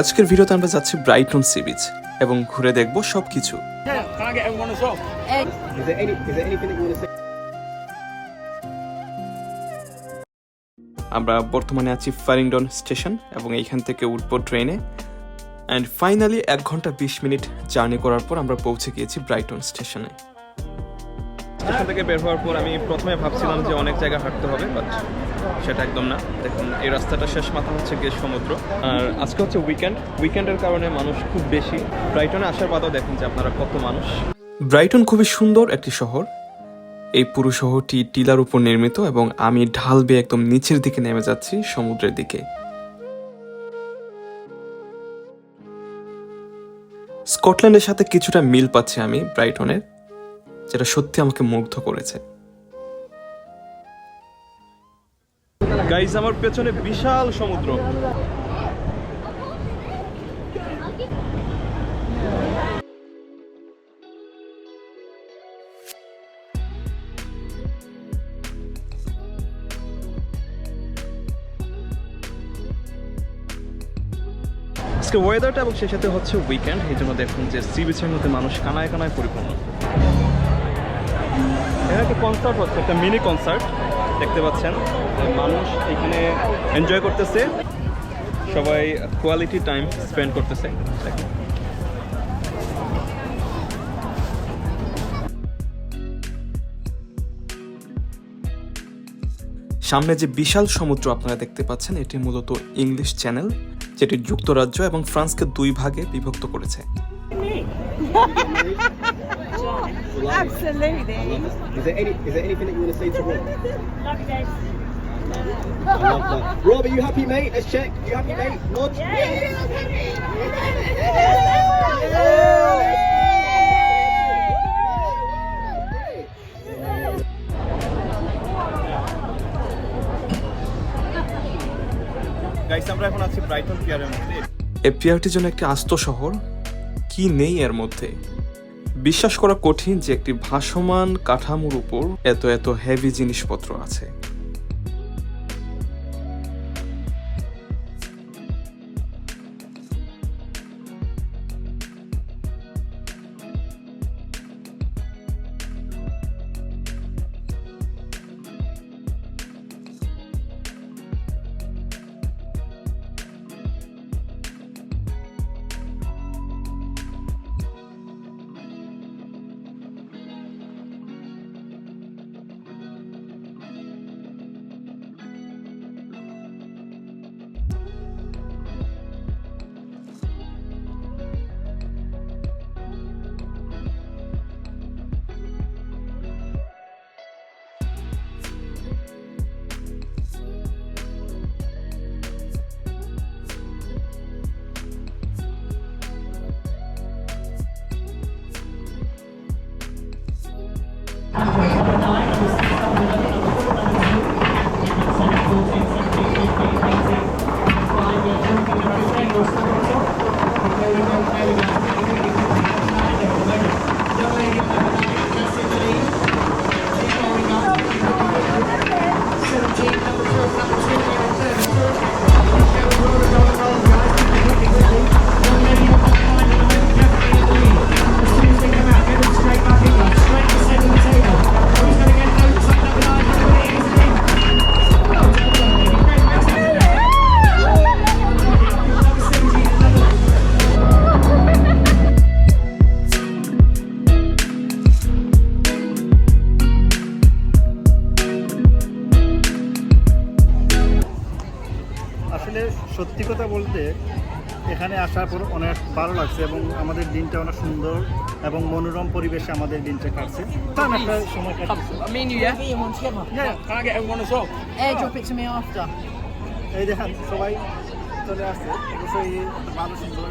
আজকের ভিডিওতে আমরা যাচ্ছি ব্রাইটন সি বিচ এবং ঘুরে দেখব to say? আমরা বর্তমানে আছি ফারিংডন স্টেশন এবং এইখান থেকে উঠবো ট্রেনে অ্যান্ড ফাইনালি এক ঘণ্টা বিশ মিনিট জার্নি করার পর আমরা পৌঁছে গিয়েছি ব্রাইটন স্টেশনে স্টেশন থেকে বের হওয়ার পর আমি প্রথমে ভাবছিলাম যে অনেক জায়গা হাঁটতে হবে বাট সেটা একদম না। দেখুন, এই রাস্তাটা শেষ মাথা হচ্ছে গিয়ে সমুদ্র। আর আজকে হচ্ছে উইকেন্ড উইকেন্ডের কারণে মানুষ খুব বেশি। ব্রাইটনে আসার বাদেও দেখুন যে আপনারা কত মানুষ। ব্রাইটন খুবই সুন্দর একটি শহর। এই পুরো শহরটি টিলার উপর নির্মিত এবং আমি ঢাল বেয়ে একদম নিচের দিকে নেমে যাচ্ছি সমুদ্রের দিকে। স্কটল্যান্ডের সাথে কিছুটা মিল পাচ্ছি আমি ব্রাইটনের যেটা সত্যি আমাকে মুগ্ধ করেছে। গাইজ আমার পেছনে বিশাল সমুদ্র। আজকে ওয়েদারটা এবং সেই সাথে হচ্ছে উইকেন্ড এই জন্য দেখুন যে সি বিচের মধ্যে মানুষ কানায় কানায় পরিপূর্ণ। এখানে একটা কনসার্ট হচ্ছে, একটা মিনি কনসার্ট দেখতে পাচ্ছেন। মানুষ এখানে এনজয় করতেছে। সবাই কোয়ালিটি টাইম স্পেন্ড করতেছে। সামনে যে বিশাল সমুদ্র আপনারা দেখতে পাচ্ছেন, এটি মূলত ইংলিশ চ্যানেল যেটি যুক্তরাজ্য এবং ফ্রান্সকে দুই ভাগে বিভক্ত করেছে। Absolutely. Is there any? Is there anything that you want to say to Rob? I love that. Rob, are you happy, mate? Let's check. You happy, yeah. mate? Nod. Guys আমরা এখন আছি ব্রাইটন পিয়ারের মধ্যে এই পিয়ারটি যেন একটি আস্ত শহর কি নেই এর মধ্যে বিশ্বাস করা কঠিন যে একটি ভাসমান কাঠামোর উপর এত এত হেভি জিনিসপত্র আছে। আসলে সত্যি কথা বলতে এখানে আসার পর অনেক ভালো লাগছে এবং আমাদের দিনটা অনেক সুন্দর এবং মনোরম পরিবেশে আমাদের দিনটা কাটছে। সময় after. এই দেখেন সবাই চলে আসছে। অবশ্যই ভালো সুন্দর।